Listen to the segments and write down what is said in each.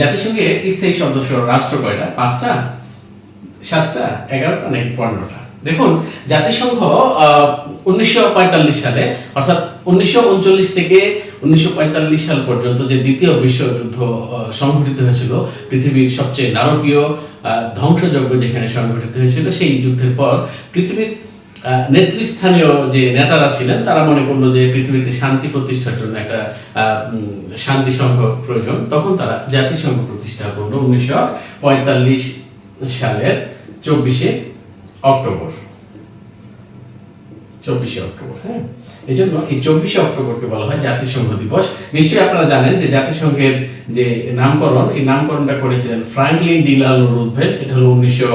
জাতিসংঘের স্থায়ী সদস্য রাষ্ট্র কয়টা? পাঁচটা? সাতটা? এগারোটা নাকি পনেরোটা? দেখুন, জাতিসংঘ উনিশশো পঁয়তাল্লিশ সালে, অর্থাৎ উনিশশো উনচল্লিশ থেকে উনিশশো পঁয়তাল্লিশ সাল পর্যন্ত যে দ্বিতীয় বিশ্বযুদ্ধ সংঘটিত হয়েছিল, পৃথিবীর সবচেয়ে নারকীয় ধ্বংসযজ্ঞ যেখানে সংঘটিত হয়েছিল, সেই যুদ্ধের পর পৃথিবীর নেতৃস্থানীয় যে নেতারা ছিলেন, তারা মনে করল যে পৃথিবীতে শান্তি প্রতিষ্ঠার জন্য একটা শান্তি সংঘ প্রয়োজন। তখন তারা জাতিসংঘ প্রতিষ্ঠা করল উনিশশো পঁয়তাল্লিশ সালের চব্বিশে অক্টোবর। চব্বিশে অক্টোবর হ্যাঁ? এই জন্য এই চব্বিশে অক্টোবরকে বলা হয় জাতিসংঘ দিবস। নিশ্চয়ই আপনারা জানেন যে জাতিসংঘের যে নামকরণ, এই নামকরণটা করেছিলেন ফ্রাঙ্কলিন ডিলাল রুজভেল্ট। এটা হলো উনিশশো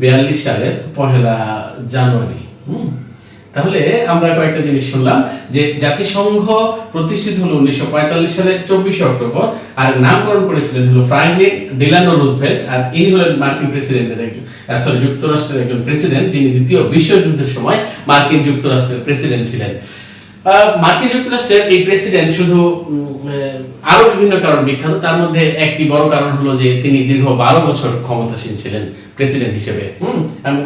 বিয়াল্লিশ সালের পহেলা জানুয়ারি। তাহলে আমরা কয়েকটা জিনিস শুনলাম যে জাতিসংঘ প্রতিষ্ঠিত হলো উনিশশো পঁয়তাল্লিশ সালের চব্বিশে অক্টোবর, আর নামকরণ করেছিলেন হলো ফ্রাঙ্কলিন ডিলানো রুজভেল্ট, আর ইনি হলেন মার্কিন প্রেসিডেন্টের একজন সরি যুক্তরাষ্ট্রের একজন প্রেসিডেন্ট যিনি দ্বিতীয় বিশ্বযুদ্ধের সময় মার্কিন যুক্তরাষ্ট্রের প্রেসিডেন্ট ছিলেন। মার্কিন যুক্তরাষ্ট্রের এই প্রেসিডেন্ট শুধু আরও বিভিন্ন কারণ বিখ্যাত, তার মধ্যে একটি বড় কারণ হলো যে তিনি দীর্ঘ বারো বছর ক্ষমতাসীন ছিলেন প্রেসিডেন্ট হিসেবে।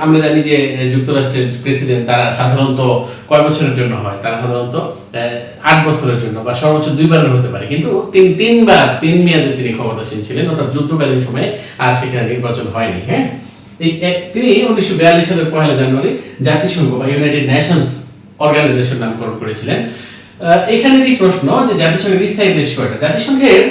আমরা জানি যে যুক্তরাষ্ট্রের প্রেসিডেন্ট তারা সাধারণত কয় বছরের জন্য হয়? তারা সাধারণত আট বছরের জন্য বা সর্বোচ্চ দুইবারের হতে পারে। কিন্তু তিনি তিনবার, তিন মেয়াদে তিনি ক্ষমতাসীন ছিলেন, অর্থাৎ যুদ্ধকালীন সময়ে আর সেখানে নির্বাচন হয়নি হ্যাঁ? এই তিনি উনিশশো বিয়াল্লিশ সালের পয়লা জানুয়ারি জাতিসংঘ বা ইউনাইটেড নেশনস অর্গানাইজেশন নামকরণ করেছিলেন। আহ, এখানেরই প্রশ্ন যে জাতিসংঘের স্থায়ী দেশ কয়টা? জাতিসংঘের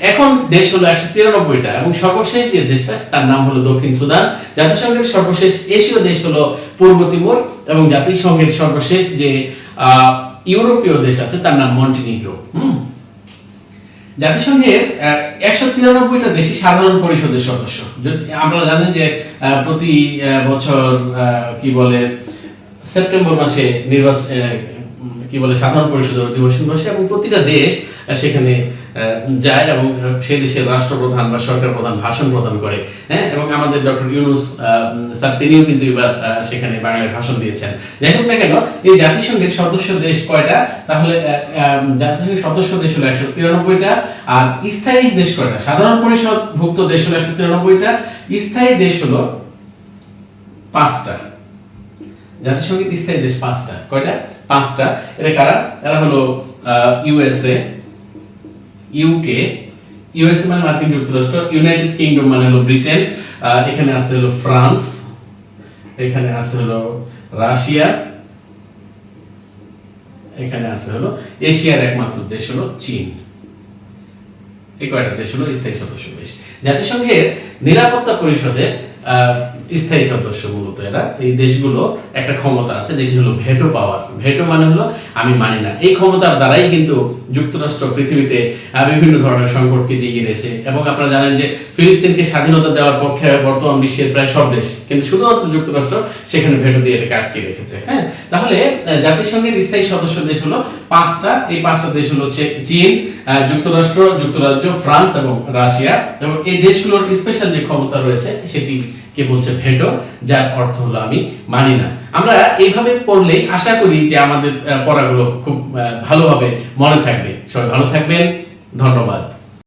এখন দেশ হলো একশো তিরানব্বইটা এবং সর্বশেষ যে দেশটা তার নাম হলো দক্ষিণ সুদান। জাতিসংঘের সর্বশেষ এশীয় দেশ হলো পূর্ব তিমুর এবং জাতিসংঘের সর্বশেষ যে আহ, ইউরোপীয় দেশ আছে তার নাম মন্টিনিগ্রো। হুম? জাতিসংঘের একশো তিরানব্বইটা দেশই সাধারণ পরিষদের সদস্য। আপনারা জানেন যে আহ, প্রতি বছর আহ, কি বলে সেপ্টেম্বর মাসে নির্বাচন কি বলে, সাধারণ পরিষদের অধিবেশন বসে এবং প্রতিটা দেশ সেখানে যায় এবং সেই দেশের রাষ্ট্রপ্রধান বা সরকার প্রধান ভাষণ প্রদান করে হ্যাঁ? এবং আমাদের ডক্টর ইউনুস স্যার, তিনিও কিন্তু এবার সেখানে বাংলায় ভাষণ দিয়েছেন। যাই হোক না কেন, এই জাতিসংঘের সদস্য দেশ কয়টা? তাহলে জাতিসংঘের সদস্য দেশ হলো একশো তিরানব্বইটা, আর স্থায়ী দেশ কয়টা? সাধারণ পরিষদ ভুক্ত দেশ হলো একশো তিরানব্বইটা, স্থায়ী দেশ হলো পাঁচটা। জাতিসংঘের স্থায়ী দেশ পাঁচটা। কয়টা? পাঁচটা। এরা কারা? এরা হলো ইউএসএ ইউকে ইউএসএ মানে মার্কিন যুক্তরাষ্ট্র, ইউনাইটেড কিংডম মানে হলো ব্রিটেন এখানে আছে হলো ফ্রান্স, এখানে আছে হলো রাশিয়া, এখানে আছে হলো এশিয়ার একমাত্র দেশ হলো চীন। এই কয়টা দেশ হলো? স্থায়ী সদস্য দেশ। জাতিসংঘের নিরাপত্তা পরিষদের স্থায়ী সদস্য মূলত এরা। এই দেশগুলো একটা ক্ষমতা আছে, যেটি হলো ভেটো পাওয়ার ভেটো মানে হলো আমি মানি না। এই ক্ষমতার দ্বারাই কিন্তু যুক্তরাষ্ট্র পৃথিবীতে বিভিন্ন ধরনের সংকটকে জিগিয়ে রয়েছে এবং আপনারা জানেন যে ফিলিস্তিনকে স্বাধীনতা দেওয়ার পক্ষে বর্তমান বিশ্বের প্রায় সব দেশ। কিন্তু শুধুমাত্র যুক্তরাষ্ট্র সেখানে ভেটো দিয়ে এটাকে আটকে রেখেছে। হ্যাঁ? তাহলে জাতিসংঘের স্থায়ী সদস্য দেশ হলো পাঁচটা। এই পাঁচটা দেশ হলো হচ্ছে চীন যুক্তরাষ্ট্র, যুক্তরাজ্য, ফ্রান্স এবং রাশিয়া। এবং এই দেশগুলোর স্পেশাল যে ক্ষমতা রয়েছে, সেটি কে বলছে ভেটো, যার অর্থ হলো আমি মানি না। আমরা এইভাবে পড়লেই আশা করি যে আমাদের পড়াগুলো খুব ভালোভাবে মনে থাকবে। সবাই ভালো থাকবেন। ধন্যবাদ।